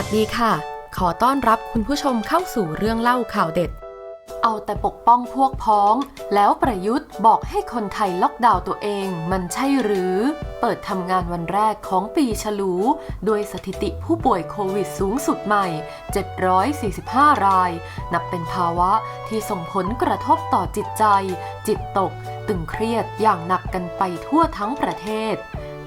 วัสดีค่ะ ขอต้อนรับคุณผู้ชมเข้าสู่เรื่องเล่าข่าวเด็ด เอาแต่ปกป้องพวกพ้อง แล้วประยุทธ์บอกให้คนไทยล็อกดาวน์ตัวเอง มันใช่หรือ เปิดทำงานวันแรกของปีฉลูด้วยสถิติผู้ป่วยโควิดสูงสุดใหม่ 745 ราย นับเป็นภาวะที่ส่งผลกระทบต่อจิตใจ จิตตก ตึงเครียดอย่างหนักกันไปทั่วทั้งประเทศ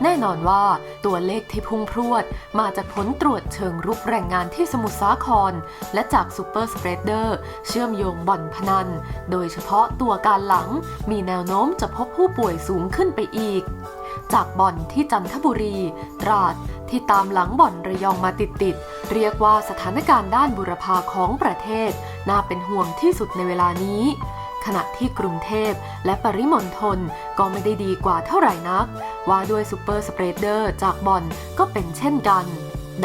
แน่นอนว่าตัวเลขที่พุ่งพรวด มาจากผลตรวจเชิงรุกแรงงานที่สมุทรสาคร และจากซูเปอร์สเปรดเดอร์เชื่อมโยงบ่อนพนัน โดยเฉพาะตัวการหลังมีแนวโน้มจะพบผู้ป่วยสูงขึ้นไปอีก จากบ่อนที่จันทบุรี ตราดที่ตามหลังบ่อนระยองมาติดๆ เรียกว่าสถานการณ์ด้านบุรพาของประเทศ น่าเป็นห่วงที่สุดในเวลานี้ ขณะที่กรุงเทพและปริมณฑลก็ไม่ได้ดีกว่าเท่าไหร่นัก ว่าด้วยซูเปอร์สเปรดเดอร์จากบอนก็เป็นเช่นกัน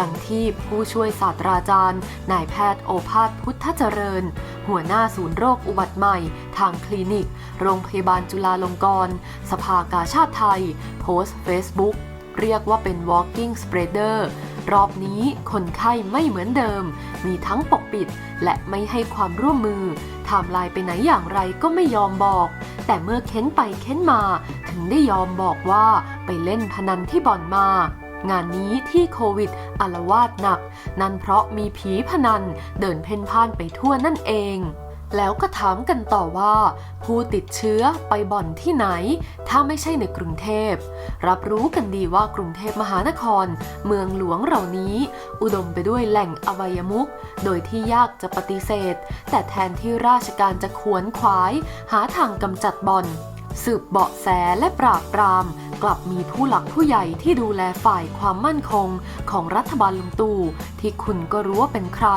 ดังที่ผู้ช่วยศาสตราจารย์ นายแพทย์โอภาสพุทธเจริญ หัวหน้าศูนย์โรคอุบัติใหม่ ทางคลินิก โรงพยาบาลจุฬาลงกรณ์สภากาชาติไทย โพสต์ Facebook เรียกว่าเป็น walking spreader รอบนี้คนไข้ไม่เหมือนเดิม มีทั้งปกปิดและไม่ให้ความร่วมมือ ไทม์ไลน์ไปไหนอย่างไรก็ไม่ยอมบอก แต่เมื่อเค้นไปเค้นมา ถึงได้ยอมบอกว่าไปเล่นพนันที่บ่อนมางานนี้ที่โควิดอาวาดหนัก นั่นเพราะมีผีพนันเดินเพ่นพ่านไปทั่วนั่นเอง แล้วก็ถามกันต่อว่า ผู้ติดเชื้อไปบ่อนที่ไหน ถ้าไม่ใช่ในกรุงเทพ รับรู้กันดีว่ากรุงเทพมหานคร เมืองหลวงเหล่านี้ อุดมไปด้วยแหล่งอวัยมุก โดยที่ยากจะปฏิเสธ แต่แทนที่ราชการจะขวนขวาย หาทางกำจัดบ่อนสืบเบาะแสและปราบปราม กลับมีผู้หลักผู้ใหญ่ที่ดูแลฝ่ายความมั่นคงของรัฐบาลลุงตู่ที่คุณก็รู้ว่าเป็นใคร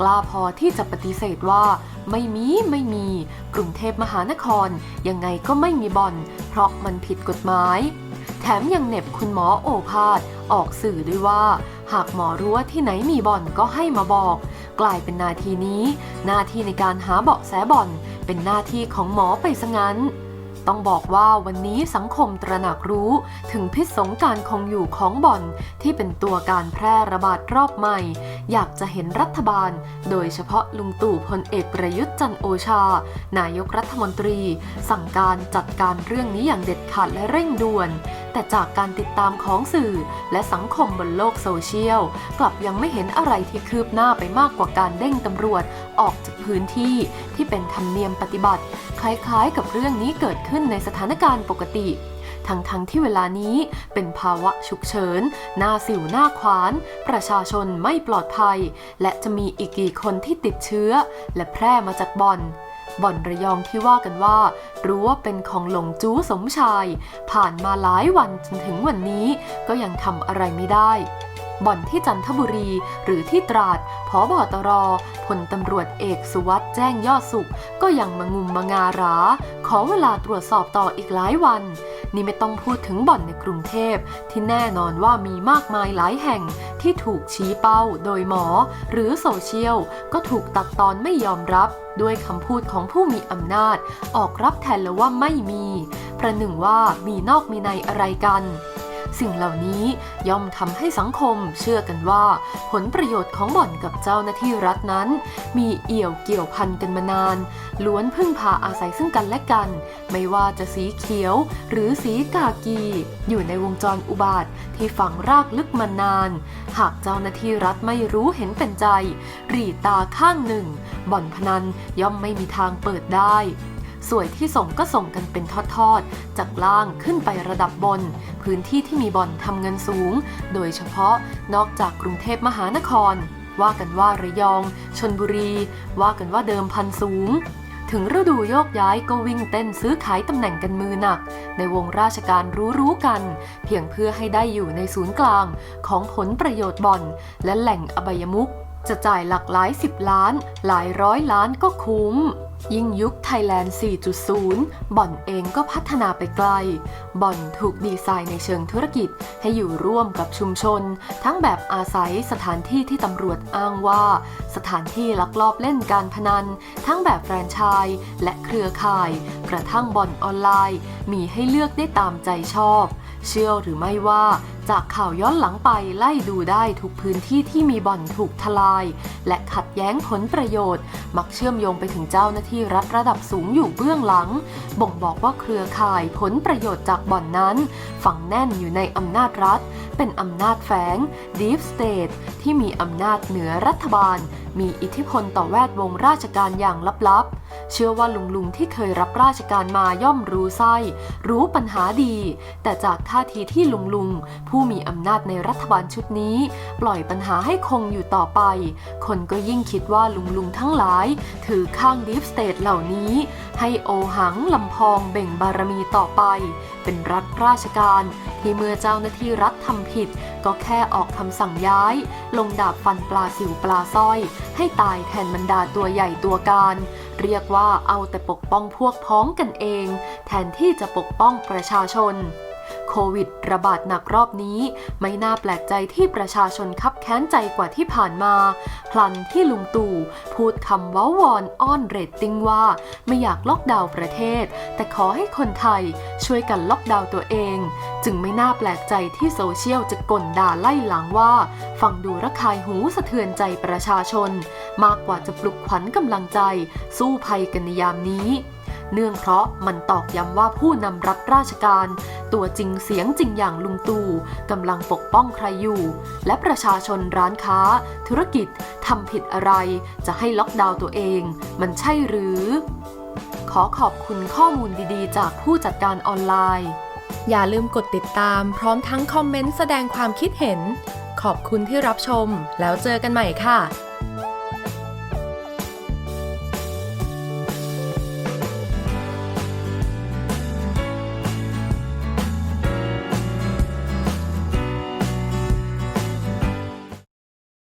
กล้าพอที่จะปฏิเสธว่า ไม่มีไม่มี กรุงเทพมหานคร ยังไงก็ไม่มีบ่อน เพราะมันผิดกฎหมาย แถมยังเน็บคุณหมอโอภาสออกสื่อด้วยว่า หากหมอรู้ว่าที่ไหนมีบ่อนก็ให้มาบอก กลายเป็นนาทีนี้ หน้าที่ในการหาเบาะแสบ่อน เป็นหน้าที่ของหมอไปซะงั้น ต้องบอกว่าวันนี้สังคมตระหนักรู้ ถึงพิษสงการคงอยู่ของบ่อนที่เป็นตัวการแพร่ระบาดรอบใหม่ อยากจะเห็นรัฐบาล โดยเฉพาะลุงตู่พลเอกประยุทธ์จันโอชา นายกรัฐมนตรี สั่งการจัดการเรื่องนี้อย่างเด็ดขาดและเร่งด่วน แต่จากการติดตามของสื่อ และสังคมบนโลกโซเชียล กลับยังไม่เห็นอะไรที่คืบหน้าไปมากกว่าการเด้งตำรวจออกจากพื้นที่ที่เป็นธรรมเนียมปฏิบัติ คล้ายๆ กับเรื่องนี้เกิดขึ้นในสถานการณ์ปกติทั้งๆทที่เวลานี้เป็นภาวะฉุกเฉิน หน้าสิวหน้าขวาน ประชาชนไม่ปลอดภัย และจะมีอีกกี่คนที่ติดเชื้อ และแพร่มาจากบ่อน บ่อนระยองที่ว่ากันว่า รู้ว่าเป็นของหลงจู้สมชาย ผ่านมาหลายวันจนถึงวันนี้ก็ยังทำอะไรไม่ได้ บ่อนที่จันทบุรีหรือที่ตราดผอบอตรพลตำรวจเอกสุวัสด์แจ้งยอดสุข ก็ยังมางุมมางารา ขอเวลาตรวจสอบต่ออีกหลายวัน นี่ไม่ต้องพูดถึงบ่อนในกรุงเทพ ที่แน่นอนว่ามีมากมายหลายแห่งที่ถูกชี้เป้าโดยหมอ หรือโซเชียล ก็ถูกตัดตอนไม่ยอมรับ ด้วยคำพูดของผู้มีอำนาจ ออกรับแทนแล้วว่าไม่มี ประหนึ่งว่ามีนอกมีในอะไรกัน สิ่งเหล่านี้ย่อมทำให้สังคมเชื่อกันว่า ผลประโยชน์ของบ่อนกับเจ้าหน้าที่รัฐนั้น มีเอี่ยวเกี่ยวพันกันมานาน ล้วนพึ่งพาอาศัยซึ่งกันและกัน ไม่ว่าจะสีเขียวหรือสีกากี อยู่ในวงจรอุบาทที่ฝังรากลึกมานาน หากเจ้าหน้าที่รัฐไม่รู้เห็นเป็นใจ รีตาข้างหนึ่ง บ่อนพนันย่อมไม่มีทางเปิดได้ สวยที่ส่งก็ส่งกันเป็นทอดๆ จากล่างขึ้นไประดับบน พื้นที่ที่มีบ่อนทำเงินสูง โดยเฉพาะนอกจากกรุงเทพมหานคร ว่ากันว่าระยอง ชนบุรี ว่ากันว่าเดิมพันสูง ถึงฤดูโยกย้ายก็วิ่งเต้นซื้อขายตำแหน่งกันมือหนัก ในวงราชการรู้ๆกัน เพียงเพื่อให้ได้อยู่ในศูนย์กลางของผลประโยชน์บ่อน และแหล่งอบายมุก จะจ่ายหลักหลายสิบล้าน หลายร้อยล้านก็คุ้ม ยิ่งยุคไทยแลนด์ 4.0 บ่อนเองก็พัฒนาไปไกล บ่อนถูกดีไซน์ในเชิงธุรกิจให้อยู่ร่วมกับชุมชน ทั้งแบบอาศัยสถานที่ที่ตำรวจอ้างว่า สถานที่ลักลอบเล่นการพนัน ทั้งแบบแฟรนไชส์และเครือข่าย กระทั่งบ่อนออนไลน์ มีให้เลือกได้ตามใจชอบ เชื่อหรือไม่ว่า จากข่าวย้อนหลังไปไล่ดูได้ทุกพื้นที่ที่มีบ่อนถูกทลาย และขัดแย้งผลประโยชน์ มักเชื่อมโยงไปถึงเจ้าหน้าที่รัฐระดับสูงอยู่เบื้องหลัง บ่งบอกว่าเครือข่ายผลประโยชน์จากบ่อนนั้น ฝังแน่นอยู่ในอำนาจรัฐ เป็นอำนาจแฝง Deep State ที่มีอำนาจเหนือรัฐบาล มีอิทธิพลต่อแวดวงราชการอย่างลับๆเชื่อว่าลุงลุงๆที่เคยรับราชการมาย่อมรู้ไส้ รู้ปัญหาดี แต่จากท่าทีที่ลุงลุงๆผู้มีอำนาจในรัฐบาลชุดนี้ ปล่อยปัญหาให้คงอยู่ต่อไป คนก็ยิ่งคิดว่าลุงลุงๆทั้งหลาย ถือข้าง Deep State เหล่านี้ ให้โอหังลำพองเบ่งบารมีต่อไป เป็นรัฐราชการ ที่เมื่อเจ้าหน้าที่รัฐทำผิด ก็แค่ออกคำสั่งย้าย ลงดาบฟันปลาสิวปลาสร้อย ให้ตายแทนบรรดาตัวใหญ่ตัวการ เรียกว่าเอาแต่ปกป้องพวกพ้องกันเอง แทนที่จะปกป้องประชาชน ควิดระบาดหนักรอบนี้ ไม่น่าแปลกใจที่ประชาชนคับแค้นใจกว่าที่ผ่านมา พลันที่ลุงตู่พูดคำเว้าวอนอ้อนเรตติ้งว่า ไม่อยากล็อกดาวน์ประเทศ แต่ขอให้คนไทยช่วยกันล็อกดาวน์ตัวเอง จึงไม่น่าแปลกใจที่โซเชียลจะก่นด่าไล่หลังว่า ฟังดูระคายหูสะเทือนใจประชาชน มากกว่าจะปลุกขวัญกำลังใจ สู้ภัยกันในยามนี้ เนื่องเพราะมันตอกย้ำว่าผู้นำรัฐราชการ ตัวจริงเสียงจริงอย่างลุงตู่กำลังปกป้องใครอยู่ และประชาชนร้านค้า ธุรกิจทำผิดอะไร จะให้ล็อกดาวน์ตัวเอง มันใช่หรือ ขอขอบคุณข้อมูลดีๆ จากผู้จัดการออนไลน์ อย่าลืมกดติดตาม พร้อมทั้งคอมเมนต์แสดงความคิดเห็น ขอบคุณที่รับชม แล้วเจอกันใหม่ค่ะ